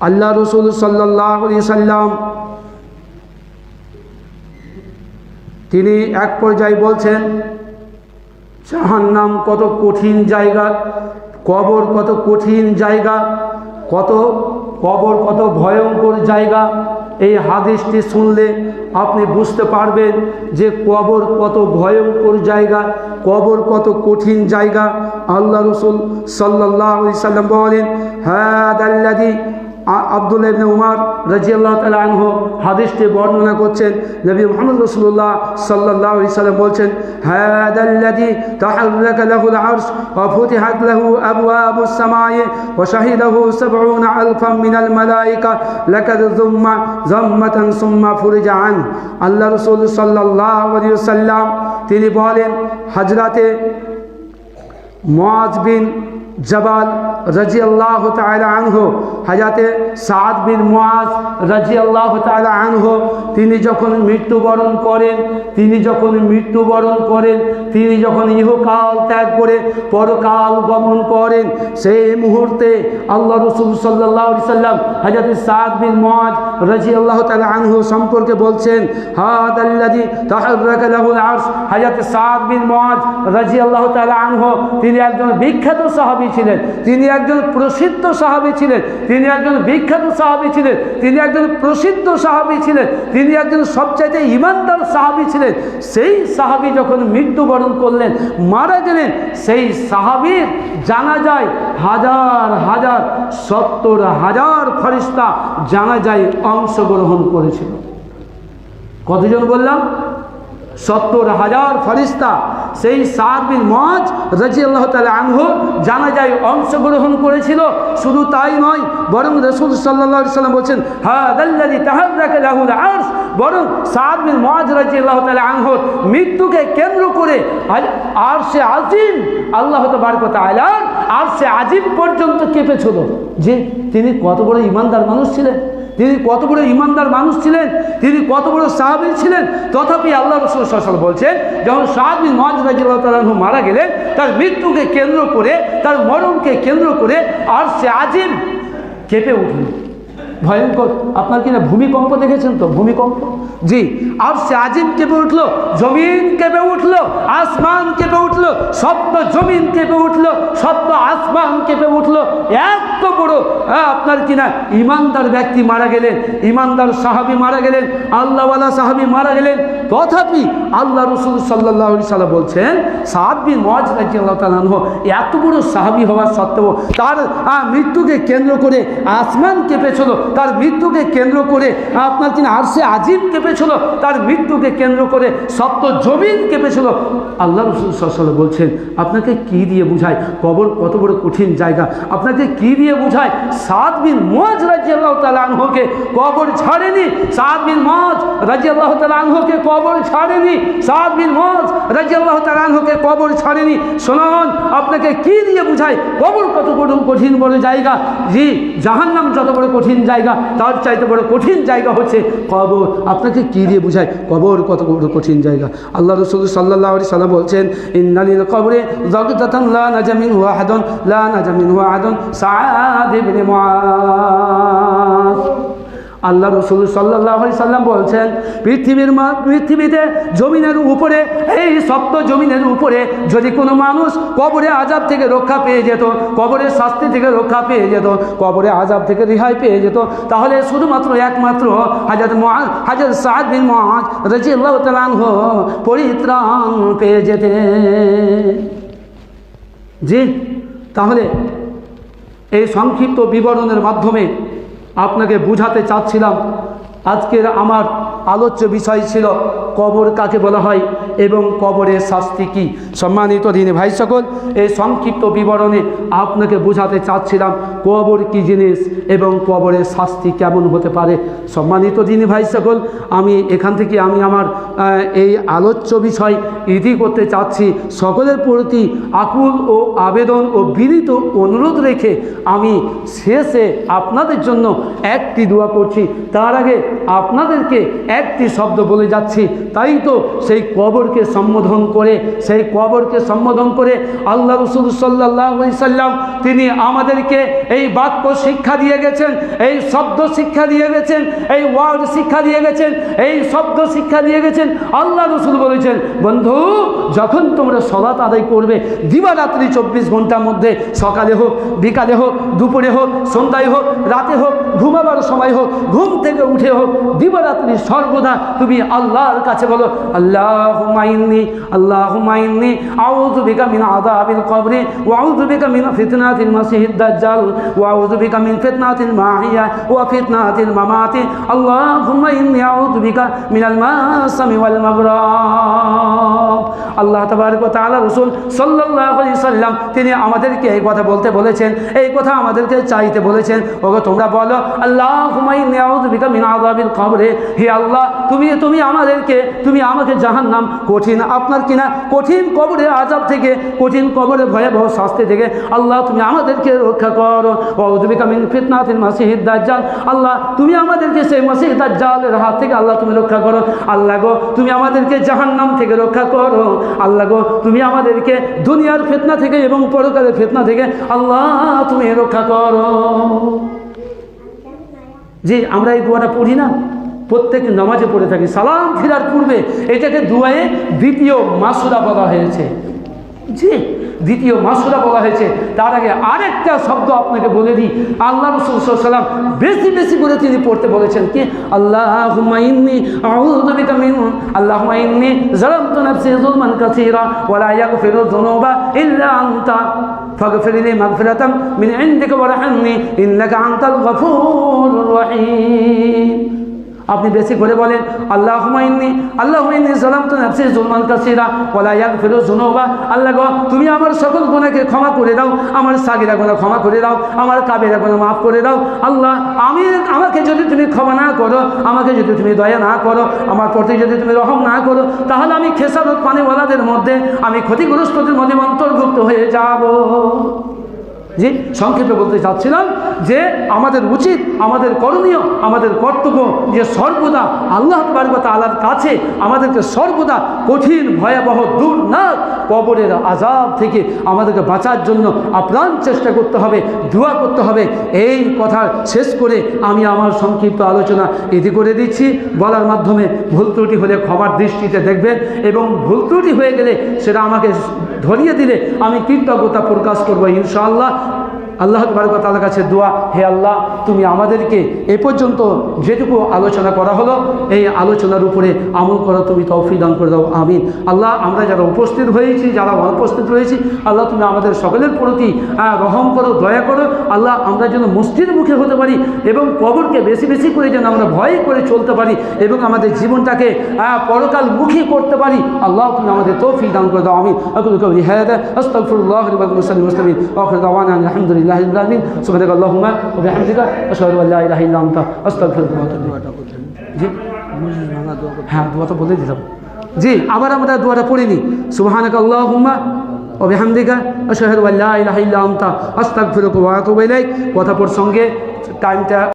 আল্লাহ রসুল সাল্লাহ সাল্লাম তিনি এক পর্যায়ে বলছেন, জাহান্নাম কত কঠিন জায়গা, কবর কত কঠিন জায়গা, কত কবর কত ভয়ঙ্কর জায়গা। এই হাদিসটি শুনলে আপনি বুঝতে পারবেন যে কবর কত ভয়ঙ্কর জায়গা, কবর কত কঠিন জায়গা। আল্লাহ রসুল সাল্লাহ সাল্লাম বলেন হ্যাঁ আল্লাদি আব্দুল ইবনে উমার রাজিয়াল্লাহ তালা আনহ হাদিসটি বর্ণনা করছেন। নবী মোহাম্মদ রসুল্লাহ সাল্লাহ সাল্লাম বলছেন আন। আল্লাহ রসুল সাল্লাম তিনি বলেন হজরতে মুআজ বিন জবাল রাজি আল্লাহ আনহ হাজাতে সাদ বিন মুআজ রাজি আল্লাহ আনহ তিনি যখন মৃত্যুবরণ করেন, তিনি যখন মৃত্যুবরণ করেন, তিনি যখন ইহকাল ত্যাগ করে পরকাল গমন করেন, সেই মুহূর্তে আল্লাহ রসুল সাল্লাহ সাল্লাম হাজাতে সাদ বিন মুআজ রাজি আল্লাহ তালা আনহু সম্পর্কে বলছেন হাদ আল্লাদি তাহরাকুল আরশ। হাজাতে সাদ বিন মুআজ রাজি আল্লাহ তালা আনহু, তিনি একজন বিখ্যাত সাহাবী ছিলেন, তিনি একজন প্রসিদ্ধ সাহাবি ছিলেন, তিনি একজন বিখ্যাত সাহাবি ছিলেন, তিনি একজন প্রসিদ্ধ সাহাবি ছিলেন, তিনি একজন সবচাইতে ইমানদার সাহাবি ছিলেন। সেই সাহাবি যখন মৃত্যুবরণ করলেন, মারা গেলেন, সেই সাহাবির জানা যায় হাজার হাজার, সত্তর, হাজার ফরিস্তা জানা যায় অংশগ্রহণ করেছিল। কতজন বললাম? সত্তর, হাজার ফরিস্তা সেই সাত বিন মজ রাজি আল্লাহ তালা জানা যায় অংশগ্রহণ করেছিল। শুধু তাই নয়, বরং রসুল সাল্লা সাল্লাম বলছেন হাদাল্লাদি তাহাবরাকে লাহুল আর্স বরং সাদ বিন মজ রাজি আল্লাহ তালা আনহর মৃত্যুকে কেন্দ্র করে আর সে আজিম, আল্লাহ বারকত আলার আর সে আজিম পর্যন্ত কেঁপেছিল। যে তিনি কত বড় ইমানদার মানুষ ছিলেন। তিনি কত বড় ইমানদার মানুষ ছিলেন, তিনি কত বড় সাহাবি ছিলেন, তথাপি আল্লাহ রসুল সাল বলছেন, যখন সাহাবি নজ রাজিল্লাহ তালু মারা গেলেন, তার মৃত্যুকে কেন্দ্র করে, তার মরণকে কেন্দ্র করে আর সে আজিম কেঁপে উঠল ভয়ঙ্কর, আপনার কিনা ভূমিকম্প দেখেছেন তো? ভূমিকম্প? জি আর সে আজিম কেঁপে উঠল জমিন কেঁপে উঠল আসমান কেঁপে উঠল সপ্ত জমিন কেঁপে উঠল সপ্ত আসমান কেঁপে উঠল। এত বড় হ্যাঁ, আপনার কিনা ইমানদার ব্যক্তি মারা গেলেন ইমানদার সাহাবি মারা গেলেন আল্লাহওয়ালা সাহাবি মারা গেলেন। তথাপি আল্লাহ রসুল সাল্লাহ সাল্লাম বলছেন সাদ বিন মজ রাজি আল্লাহ তালাহ এত বড় সাহাবি হওয়ার সত্ত্বেও তার মৃত্যুকে কেন্দ্র করে আসমান কেঁপেছিল তার মৃত্যুকে কেন্দ্র করে আপনার কিনা আরশে আজিম কেঁপেছিল, তার মৃত্যুকে কেন্দ্র করে সপ্ত জমিন কেঁপেছিল। আল্লাহ রসুল সাল্লাম বলছেন, আপনাকে কি দিয়ে বুঝায়? কবর কত বড় কঠিন জায়গা। আপনাকে কি দিয়ে বুঝায়? সাত বিন মজ রাজি আল্লাহ তালাহকে কবর ছাড়েনি। সাত বিন মজ রাজি আল্লাহ তালাহকে কবর ছাড়েনি। সাত বিন মজ রাজি আল্লাহ তালাহকে কবর ছাড়েনি। শোনন, আপনাকে কি দিয়ে বুঝায়? কবর কত বড় কঠিন বড় জায়গা। জি, জাহান্নাম যত বড় কঠিন জায়গা, তার চাইতে বড় কঠিন জায়গা হচ্ছে কবর। আপনাকে কি দিয়ে বুঝায়? কবর কত কঠিন জায়গা। আল্লাহ রসুল সাল্লাহ আলি সাল্লাম বলছেন, ইন্নালিল কবরে জগদাতান হুয়া হাদন লা নাজামিন হুয়া হাদন সাদ ইবনে আল্লাহ রসুল সাল্লাহ সাল্লাম বলছেন, পৃথিবীর পৃথিবীতে জমিনের উপরে, এই সপ্ত জমিনের উপরে যদি কোনো মানুষ কবরে আজাব থেকে রক্ষা পেয়ে যেত, কবরের শাস্তি থেকে রক্ষা পেয়ে যেত, কবরে আজাব থেকে রেহাই পেয়ে যেত, তাহলে শুধুমাত্র একমাত্র হাজার হাজার সাদ বিন মহাজ রাজি আল্লাহ তালাহ পরিত্রাণ পেয়ে যেতে। জি, তাহলে এই সংক্ষিপ্ত বিবরণের মাধ্যমে আপনাকে বুঝাতে চাচ্ছিলাম। আজকের আমার আলোচ্য বিষয় ছিল কবর কাকে বলা হয়? এবং কবরের শাস্তি কী? সম্মানিত দিনে ভাই সকল এই সংক্ষিপ্ত বিবরণে আপনাকে বোঝাতে চাচ্ছিলাম কবর কী জিনিস এবং কবরের শাস্তি কেমন হতে পারে। সম্মানিত দিনে ভাই সকল আমি এখান থেকে আমি আমার এই আলোচ্য বিষয় ইতি করতে চাচ্ছি। সকলের প্রতি আকুল ও আবেদন ও বিনীত অনুরোধ রেখে আমি শেষে আপনাদের জন্য একটি দোয়া করছি। তার আগে আপনাদেরকে একটি শব্দ বলে যাচ্ছি। তাই তো সেই কবর কবরকে সম্বোধন করে, সেই কবরকে সম্বোধন করে আল্লাহ রসুল সাল্লাহ সাল্লাম তিনি আমাদেরকে এই বাক্য শিক্ষা দিয়ে গেছেন, এই শব্দ শিক্ষা দিয়ে গেছেন, এই ওয়ার্ড শিক্ষা দিয়ে গেছেন, এই শব্দ শিক্ষা দিয়ে গেছেন। আল্লাহ রসুল বলেছেন, বন্ধু, যখন তোমরা সলাত আদায় করবে, দিবারাত্রি চব্বিশ ঘণ্টার মধ্যে, সকালে হোক, বিকালে হোক, দুপুরে হোক, সন্ধ্যায় হোক, রাতে হোক, ঘুমাবার সময় হোক, ঘুম থেকে উঠে হোক, দিবারাত্রি সর্বদা তুমি আল্লাহর কাছে বলো আল্লাহ মাইন্নি আল্লাহ মাইন্নি আউযু বিকা মিন আযাবিল কবরি ওয়া আউযু বিকা মিন ফিতনাতিল মাসিহিদ দাজ্জাল ওয়া আউযু বিকা মিন ফিতনাতিল মাহিয়া ওয়া ফিতনাতিল মামাতি আল্লাহুম্মা ইন্নী আউযু মিনাল মাসামি ওয়াল মাগরাম আল্লাহ তাবারক ওয়া তাআলা রাসূল সাল্লাল্লাহু আলাইহি সাল্লাম, তিনি আমাদেরকে এই কথা বলতে বলেছেন, এই কথা আমাদেরকে চাইতে বলেছেন। ওগো, তোমরা বলো, আল্লাহুম্মা ইন্নী আউযু বিকা মিন আযাবিল কবরে। হে আল্লাহ, তুমি তুমি আমাদেরকে তুমি আমাকে জাহান্নাম কঠিন। আপনার কিনা কঠিন কবরে আজাব থেকে, কঠিন কবরে ভয়াবহ শাস্তি থেকে আল্লাহ তুমি আমাদেরকে রক্ষা করো। ওয়াউযুবিকা মিন ফিতনাতিল মাসিহিদ দাজ্জাল। আল্লাহ, তুমি আমাদেরকে সেই মাসিহ দাজ্জালের হাত থেকে আল্লাহ তুমি রক্ষা করো। আল্লাহ গো, তুমি আমাদেরকে জাহান্নাম থেকে রক্ষা করো। আল্লাহ গো, তুমি আমাদেরকে দুনিয়ার ফিতনা থেকে এবং পরকালের ফিতনা থেকে আল্লাহ তুমি রক্ষা করো। যে আমরা এই দোয়াটা পড়ি না? প্রত্যেক নামাজে পড়ে থাকি। সালাম ফিরার পূর্বে এটাকে দুয়ায়ে দ্বিতীয় মাসুরা বলা হয়েছে। জি, দ্বিতীয় মাসুরা বলা হয়েছে। তার আগে আরেকটা শব্দ আপনাকে বলে দিই। আল্লাহ রসুল সাল্লাম বেশি বেশি করে তিনি পড়তে বলেছেন কি আল্লাহ আল্লাহ রহিম। আপনি বেশি করে বলেন আল্লাহ হুমাইন্নি আল্লাহ হুমাইন্নি সালাম তো নাফসি জুলমান কাসিরা, ওয়ালা ইয়াগফিরু যুনুবা। আল্লাহ গো, তুমি আমার সকল গোনাকে ক্ষমা করে দাও, আমার সাগিরা গুনাহ ক্ষমা করে দাও, আমার কাবেরা গুনাহ মাফ করে দাও। আল্লাহ, আমি, আমাকে যদি তুমি ক্ষমা না করো, আমাকে যদি তুমি দয়া না করো, আমার প্রতি যদি তুমি রহম না করো, তাহলে আমি খেসারত পানিওয়ালাদের মধ্যে, আমি ক্ষতিগ্রস্তদের মধ্যে অন্তর্ভুক্ত হয়ে যাব। জি, সংক্ষেপে বলতে চাচ্ছিলাম যে আমাদের উচিত, আমাদের করণীয়, আমাদের কর্তব্য যে সর্বদা আল্লাহ তাবারকত আল্লাহর কাছে আমাদেরকে সর্বদা কঠিন, ভয়াবহ দূর না কবরের আজাব থেকে আমাদেরকে বাঁচার জন্য আপ্রাণ চেষ্টা করতে হবে, দোয়া করতে হবে। এই কথা শেষ করে আমি আমার সংক্ষিপ্ত আলোচনা এদি করে দিচ্ছি। বলার মাধ্যমে ভুল ত্রুটি হলে ক্ষমার দৃষ্টিতে দেখবেন এবং ভুল ত্রুটি হয়ে গেলে সেটা আমাকে ধরিয়ে দিলে আমি কৃতজ্ঞতা প্রকাশ করব ইনশাআল্লাহ। আল্লাহ তালার কাছে দোয়া, হে আল্লাহ, তুমি আমাদেরকে এ পর্যন্ত যেটুকু আলোচনা করা হলো, এই আলোচনার উপরে আমল করা তুমি তৌফি দান করে দাও, আমিন। আল্লাহ, আমরা যারা উপস্থিত হয়েছি, যারা অনুপস্থিত রয়েছি, আল্লাহ, তুমি আমাদের সকলের প্রতি রহম করো, দয়া করো। আল্লাহ, আমরা যেন মসজিদ মুখে হতে পারি এবং কবরকে বেশি বেশি করে যেন আমরা ভয় করে চলতে পারি এবং আমাদের জীবনটাকে পরকাল মুখী করতে পারি। আল্লাহ, তুমি আমাদের তৌফি দান করে দাও, আমিন। আকুল কবরি হ্যাঁ আস্তাগফিরুল্লাহ মুসলিম আলহামদুলিল্লাহ। আলামিন সুবহানাক আল্লাহুম্মা ওয়া বিহামদিকা, আশহাদু আল্লা ইলাহা ইল্লা আনতা, আস্তাগফিরুকা ওয়া আতুবু জি? হ্যাঁ দোয়া তো বলে দিলাম জি, আবার আমরা দোয়াটা পড়ে নিই সুবহানাক আল্লাহুম্মা ও বিহামদিকা, আশহাদু আল্লা ইলাহা ইল্লা আনতা, আস্তাগফিরুকা ওয়া আতুবু ইলাইক। কথা প্রসঙ্গে টাইমটা